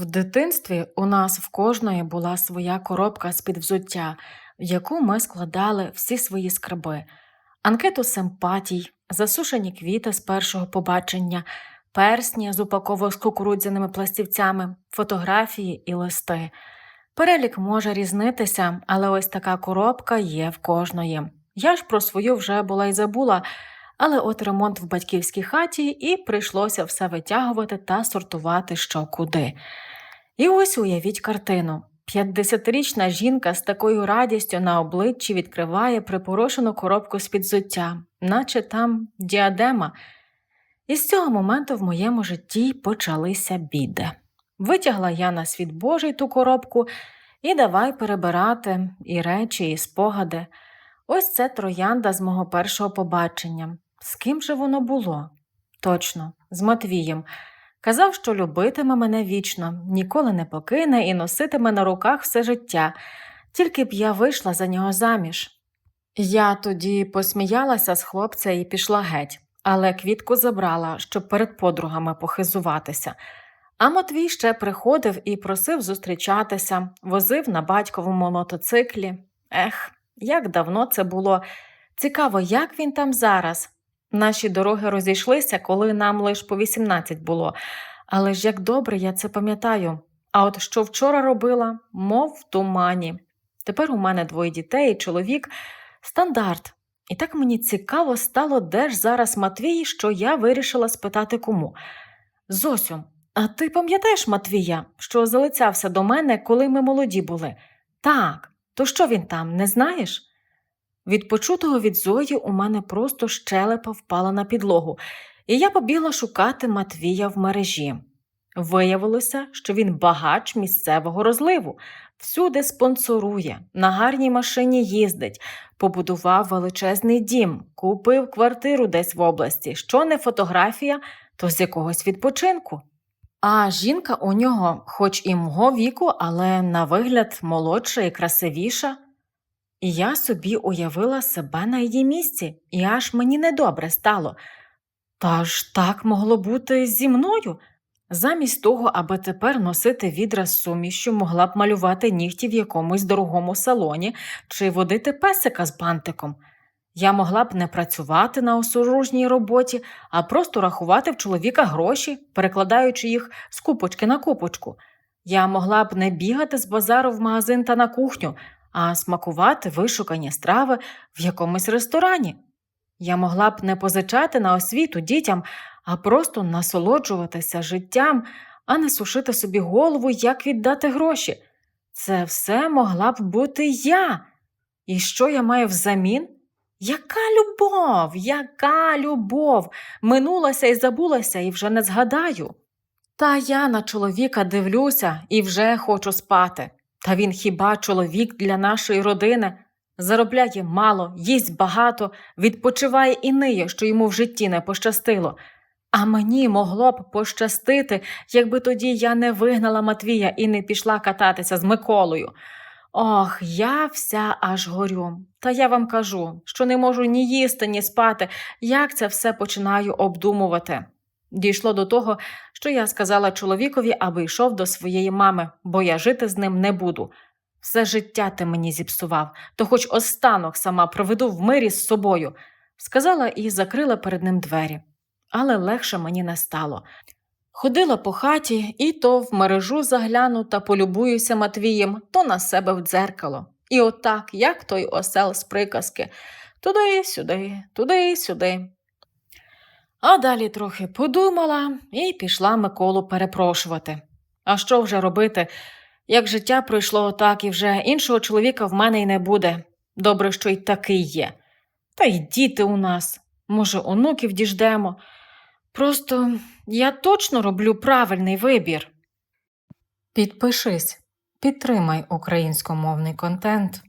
В дитинстві у нас в кожної була своя коробка з-під взуття, в яку ми складали всі свої скарби, анкету симпатій, засушені квіти з першого побачення, персні з упаковок з кукурудзяними пластівцями, фотографії і листи. Перелік може різнитися, але ось така коробка є в кожної. Я ж про свою вже була й забула, але от ремонт в батьківській хаті і прийшлося все витягувати та сортувати що куди. І ось уявіть картину. 50-річна жінка з такою радістю на обличчі відкриває припорошену коробку з підзуття, наче там діадема. І з цього моменту в моєму житті почалися біди. Витягла я на світ Божий ту коробку і давай перебирати і речі, і спогади. Ось це троянда з мого першого побачення. З ким же воно було? Точно, з Матвієм. Казав, що любитиме мене вічно, ніколи не покине і носитиме на руках все життя, тільки б я вийшла за нього заміж. Я тоді посміялася з хлопця і пішла геть, але квітку забрала, щоб перед подругами похизуватися. А Матвій ще приходив і просив зустрічатися, возив на батьковому мотоциклі. Ех, як давно це було. Цікаво, як він там зараз. Наші дороги розійшлися, коли нам лише по 18 було. Але ж як добре я це пам'ятаю. А от що вчора робила, мов в тумані. Тепер у мене двоє дітей чоловік стандарт. І так мені цікаво стало, де ж зараз Матвій, що я вирішила спитати кому. Зосю, а ти пам'ятаєш Матвія, що залицявся до мене, коли ми молоді були? Так, то що він там, не знаєш? Від почутого від Зої у мене просто щелепа впала на підлогу, і я побігла шукати Матвія в мережі. Виявилося, що він багач місцевого розливу, всюди спонсорує, на гарній машині їздить, побудував величезний дім, купив квартиру десь в області, що не фотографія, то з якогось відпочинку. А жінка у нього, хоч і мого віку, але на вигляд молодша і красивіша. Я собі уявила себе на її місці, і аж мені недобре стало. Та ж так могло бути зі мною. Замість того, аби тепер носити відра з сумішю, могла б малювати нігті в якомусь дорогому салоні чи водити песика з бантиком. Я могла б не працювати на осоружній роботі, а просто рахувати в чоловіка гроші, перекладаючи їх з купочки на купочку. Я могла б не бігати з базару в магазин та на кухню, а смакувати вишукані страви в якомусь ресторані. Я могла б не позичати на освіту дітям, а просто насолоджуватися життям, а не сушити собі голову, як віддати гроші. Це все могла б бути я. І що я маю взамін? Яка любов, яка любов! Минулася і забулася, і вже не згадаю. Та я на чоловіка дивлюся і вже хочу спати. Та він хіба чоловік для нашої родини? Заробляє мало, їсть багато, відпочиває і ниє, що йому в житті не пощастило. А мені могло б пощастити, якби тоді я не вигнала Матвія і не пішла кататися з Миколою. Ох, я вся аж горю. Та я вам кажу, що не можу ні їсти, ні спати, як це все починаю обдумувати. Дійшло до того, що я сказала чоловікові, аби йшов до своєї мами, бо я жити з ним не буду. Все життя ти мені зіпсував, то хоч останок сама проведу в мирі з собою, сказала і закрила перед ним двері. Але легше мені не стало. Ходила по хаті і то в мережу загляну та полюбуюся Матвієм, то на себе в дзеркало. І отак, як той осел з приказки, туди, сюди, туди, сюди. А далі трохи подумала і пішла Миколу перепрошувати. А що вже робити? Як життя пройшло так і вже іншого чоловіка в мене й не буде. Добре, що й такий є. Та й діти у нас, може, онуків діждемо. Просто я точно роблю правильний вибір. Підпишись, підтримай українськомовний контент.